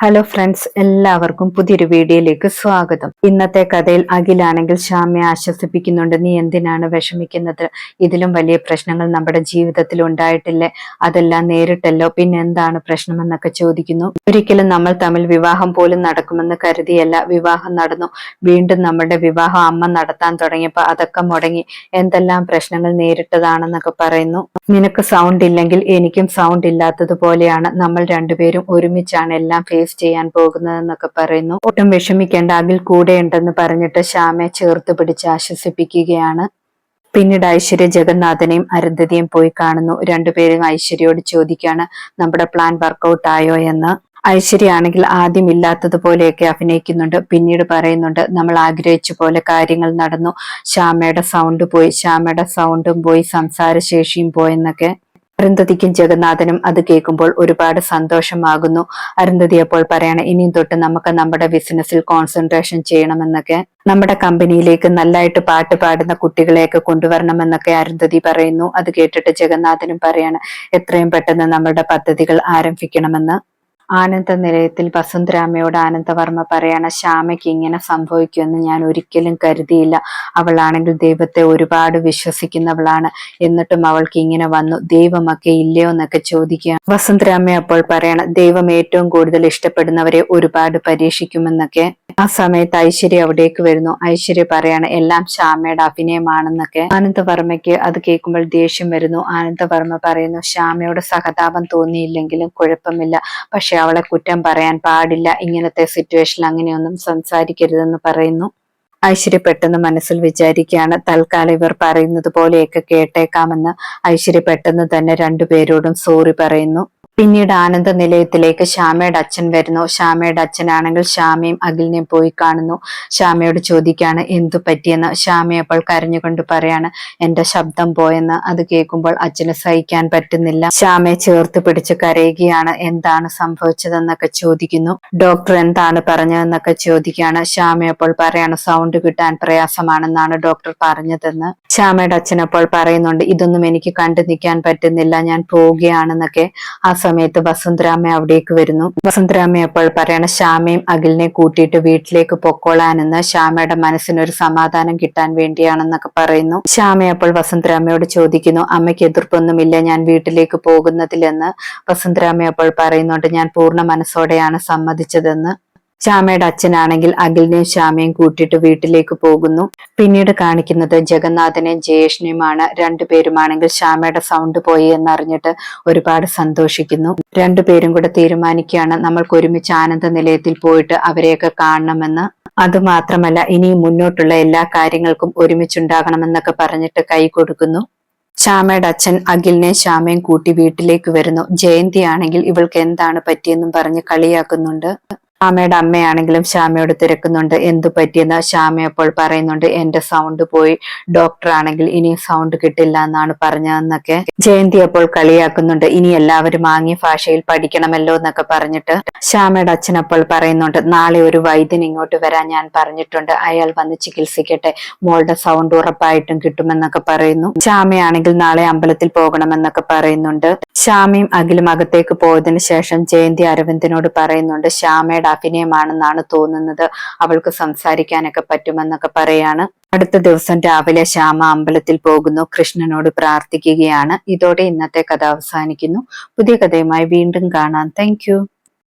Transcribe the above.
Hello friends എല്ലാവർക്കും പുതിയൊരു വീഡിയോയിലേക്ക് സ്വാഗതം. ഇന്നത്തെ കഥയിൽ അഖിലാണെങ്കിൽ ശ്യാമയെ ആശ്വസിപ്പിക്കുന്നുണ്ട്. നീ എന്തിനാണ് വിഷമിക്കുന്നത്? ഇതിലും വലിയ പ്രശ്നങ്ങൾ നമ്മുടെ ജീവിതത്തിൽ ഉണ്ടായിട്ടില്ലേ? അതെല്ലാം നേരിട്ടല്ലോ. പിന്നെ എന്താണ് പ്രശ്നമെന്നൊക്കെ ചോദിക്കുന്നു. ഒരിക്കലും നമ്മൾ തമ്മിൽ വിവാഹം പോലും നടക്കുമെന്ന് കരുതിയല്ല. വിവാഹം നടന്നു. വീണ്ടും നമ്മുടെ വിവാഹം അമ്മ നടത്താൻ തുടങ്ങിയപ്പോൾ അതൊക്കെ മുടങ്ങി. എന്തെല്ലാം പ്രശ്നങ്ങൾ നേരിട്ടതാണെന്നൊക്കെ പറയുന്നു. നിനക്ക് സൗണ്ട് ഇല്ലെങ്കിൽ എനിക്കും സൗണ്ട് ഇല്ലാത്തതുപോലെയാണ്. നമ്മൾ രണ്ടുപേരും ഒരുമിച്ചാണ് എല്ലാം ഫേസ് ചെയ്യാൻ പോകുന്നതെന്നൊക്കെ പറയുന്നു. ഒട്ടും വിഷമിക്കേണ്ട കൂടെ ഉണ്ടെന്ന് പറഞ്ഞിട്ട് ശ്യാമയെ ചേർത്ത് പിടിച്ച് ആശ്വസിപ്പിക്കുകയാണ്. പിന്നീട് ഐശ്വര്യ ജഗന്നാഥനെയും അരുന്ധതിയും പോയി കാണുന്നു. രണ്ടുപേരും ഐശ്വര്യയോട് ചോദിക്കാണ് നമ്മുടെ പ്ലാൻ വർക്കൗട്ട് ആയോ എന്ന്? ഐശ്വര്യ ആണെങ്കിൽ ആദ്യം ഇല്ലാത്തതുപോലെയൊക്കെ അഭിനയിക്കുന്നുണ്ട്. പിന്നീട് പറയുന്നുണ്ട് നമ്മൾ ആഗ്രഹിച്ച പോലെ കാര്യങ്ങൾ നടന്നു. ശ്യാമയുടെ സൗണ്ട് പോയി ശ്യാമയുടെ സൗണ്ടും പോയി സംസാരശേഷിയും പോയെന്നൊക്കെ അരുന്ധതിക്കും ജഗന്നാഥനും അത് കേൾക്കുമ്പോൾ ഒരുപാട് സന്തോഷമാകുന്നു. അരുന്ധതി അപ്പോൾ പറയണം ഇനിയും തൊട്ട് നമുക്ക് നമ്മുടെ ബിസിനസ്സിൽ കോൺസെൻട്രേഷൻ ചെയ്യണമെന്നൊക്കെ. നമ്മുടെ കമ്പനിയിലേക്ക് നല്ലതായിട്ട് പാട്ട് പാടുന്ന കുട്ടികളെയൊക്കെ കൊണ്ടുവരണമെന്നൊക്കെ അരുന്ധതി പറയുന്നു. അത് കേട്ടിട്ട് ജഗന്നാഥനും പറയാണ് എത്രയും പെട്ടെന്ന് നമ്മുടെ പദ്ധതികൾ ആരംഭിക്കണമെന്ന്. ആനന്ദ നിലയത്തിൽ വസുന്ധരാമയോട് ആനന്ദവർമ്മ പറയാണ് ശ്യാമയ്ക്ക് ഇങ്ങനെ സംഭവിക്കുമെന്ന് ഞാൻ ഒരിക്കലും കരുതിയില്ല. അവളാണെങ്കിൽ ദൈവത്തെ ഒരുപാട് വിശ്വസിക്കുന്നവളാണ്. എന്നിട്ടും അവൾക്ക് ഇങ്ങനെ വന്നു ദൈവമൊക്കെ ഇല്ലയോ എന്നൊക്കെ ചോദിക്കുക വസുന്ധരാമ അപ്പോൾ പറയണം ദൈവം ഏറ്റവും കൂടുതൽ ഇഷ്ടപ്പെടുന്നവരെ ഒരുപാട് പരീക്ഷിക്കുമെന്നൊക്കെ. ആ സമയത്ത് ഐശ്വര്യ അവിടേക്ക് വരുന്നു. ഐശ്വര്യ പറയാണ് എല്ലാം ശ്യാമയുടെ അഭിനയമാണെന്നൊക്കെ. ആനന്ദവർമ്മയ്ക്ക് അത് കേൾക്കുമ്പോൾ ദേഷ്യം വരുന്നു. ആനന്ദവർമ്മ പറയുന്നു ശ്യാമയോട് സഹതാപം തോന്നിയില്ലെങ്കിലും കുഴപ്പമില്ല. പക്ഷെ അവളെ കുറ്റം പറയാൻ പാടില്ല. ഇങ്ങനത്തെ സിറ്റുവേഷനിൽ അങ്ങനെയൊന്നും സംസാരിക്കരുതെന്ന് പറയുന്നു. ഐശ്വര്യ പെട്ടെന്ന് മനസ്സിൽ വിചാരിക്കുകയാണ്. തൽക്കാലം ഇവർ പറയുന്നത് പോലെയൊക്കെ കേട്ടേക്കാമെന്ന് ഐശ്വര്യ പെട്ടെന്ന് തന്നെ രണ്ടുപേരോടും സോറി പറയുന്നു. പിന്നീട് ആനന്ദ നിലയത്തിലേക്ക് ശ്യാമയുടെ അച്ഛൻ വരുന്നു. ശ്യാമയുടെ അച്ഛനാണെങ്കിൽ ശ്യാമയും അഖിലിനെയും പോയി കാണുന്നു. ശ്യാമയോട് ചോദിക്കാണ് എന്തു പറ്റിയെന്ന്? ശ്യാമ അപ്പോൾ കരഞ്ഞുകൊണ്ട് പറയാണ് എന്റെ ശബ്ദം പോയെന്ന്. അത് കേൾക്കുമ്പോൾ അച്ഛന് സഹിക്കാൻ പറ്റുന്നില്ല. ശ്യാമയെ ചേർത്ത് പിടിച്ച് കരയുകയാണ് എന്താണ് സംഭവിച്ചതെന്നൊക്കെ ചോദിക്കുന്നു. ഡോക്ടർ എന്താണ് പറഞ്ഞതെന്നൊക്കെ ചോദിക്കുകയാണ്. ശ്യാമ അപ്പോൾ പറയാണ് സൗണ്ട് കിട്ടാൻ പ്രയാസമാണെന്നാണ് ഡോക്ടർ പറഞ്ഞതെന്ന്. ശ്യാമയുടെ അച്ഛൻ അപ്പോൾ പറയുന്നുണ്ട് ഇതൊന്നും എനിക്ക് കണ്ടു നിൽക്കാൻ പറ്റുന്നില്ല ഞാൻ പോവുകയാണെന്നൊക്കെ. ആ സമയത്ത് വസുന്ധരാമ അവിടേക്ക് വരുന്നു. വസുന്ധരാമ അപ്പോൾ പറയണ ശ്യാമയും അഖിലിനെ കൂട്ടിയിട്ട് വീട്ടിലേക്ക് പൊക്കോളാനെന്ന് ശ്യാമയുടെ മനസ്സിനൊരു സമാധാനം കിട്ടാൻ വേണ്ടിയാണെന്നൊക്കെ പറയുന്നു. ശ്യാമ അപ്പോൾ വസുന്ധരാമയോട് ചോദിക്കുന്നു അമ്മയ്ക്ക് എതിർപ്പൊന്നുമില്ല ഞാൻ വീട്ടിലേക്ക് പോകുന്നതിലെന്ന്? വസുന്ധരാമ അപ്പോൾ പറയുന്നുണ്ട് ഞാൻ പൂർണ മനസ്സോടെയാണ് സമ്മതിച്ചതെന്ന്. ശ്യാമയുടെ അച്ഛനാണെങ്കിൽ അഖിലിനെയും ശ്യാമയും കൂട്ടിയിട്ട് വീട്ടിലേക്ക് പോകുന്നു. പിന്നീട് കാണിക്കുന്നത് ജഗന്നാഥനെയും ജയേഷിനെയുമാണ്. രണ്ടുപേരുമാണെങ്കിൽ ശ്യാമയുടെ സൗണ്ട് പോയി എന്നറിഞ്ഞിട്ട് ഒരുപാട് സന്തോഷിക്കുന്നു. രണ്ടുപേരും കൂടെ തീരുമാനിക്കുകയാണ് നമ്മൾക്ക് ഒരുമിച്ച് ആനന്ദ നിലയത്തിൽ പോയിട്ട് അവരെയൊക്കെ കാണണമെന്ന്. അത് മാത്രമല്ല ഇനി മുന്നോട്ടുള്ള എല്ലാ കാര്യങ്ങൾക്കും ഒരുമിച്ചുണ്ടാകണമെന്നൊക്കെ പറഞ്ഞിട്ട് കൈ കൊടുക്കുന്നു. ശ്യാമയുടെ അച്ഛൻ അഖിലിനെ ശ്യാമയും കൂട്ടി വീട്ടിലേക്ക് വരുന്നു. ജയന്തി ആണെങ്കിൽ ഇവൾക്ക് എന്താണ് പറ്റിയെന്നും പറഞ്ഞ് കളിയാക്കുന്നുണ്ട്. ശ്യാമയുടെ അമ്മയാണെങ്കിലും ശ്യാമയോട് തിരക്കുന്നുണ്ട്. എന്തു പറ്റിയെന്ന് ശ്യാമ അപ്പോൾ പറയുന്നുണ്ട് എന്റെ സൗണ്ട് പോയി. ഡോക്ടർ ആണെങ്കിൽ ഇനി സൗണ്ട് കിട്ടില്ല എന്നാണ് പറഞ്ഞതെന്നൊക്കെ ജയന്തി അപ്പോൾ കളിയാക്കുന്നുണ്ട്. ഇനി എല്ലാവരും ആംഗ്യ ഭാഷയിൽ പഠിക്കണമല്ലോ എന്നൊക്കെ പറഞ്ഞിട്ട് ശ്യാമയുടെ അച്ഛൻ അപ്പോൾ പറയുന്നുണ്ട് നാളെ ഒരു വൈദ്യൻ ഇങ്ങോട്ട് വരാൻ ഞാൻ പറഞ്ഞിട്ടുണ്ട്. അയാൾ വന്ന് ചികിത്സിക്കട്ടെ. മോളുടെ സൗണ്ട് ഉറപ്പായിട്ടും കിട്ടുമെന്നൊക്കെ പറയുന്നു. ശ്യാമയാണെങ്കിൽ നാളെ അമ്പലത്തിൽ പോകണമെന്നൊക്കെ പറയുന്നുണ്ട്. ശ്യാമയും അഖിലും അകത്തേക്ക് പോയതിനു ശേഷം ജയന്തി അരവിന്ദിനോട് പറയുന്നുണ്ട് ശ്യാമയുടെ അഭിനയമാണെന്നാണ് തോന്നുന്നത്. അവൾക്ക് സംസാരിക്കാനൊക്കെ പറ്റുമെന്നൊക്കെ പറയാണ്. അടുത്ത ദിവസം രാവിലെ ശ്യാമ അമ്പലത്തിൽ പോകുന്നു. കൃഷ്ണനോട് പ്രാർത്ഥിക്കുകയാണ്. ഇതോടെ ഇന്നത്തെ കഥ അവസാനിക്കുന്നു. പുതിയ കഥയുമായി വീണ്ടും കാണാം. താങ്ക്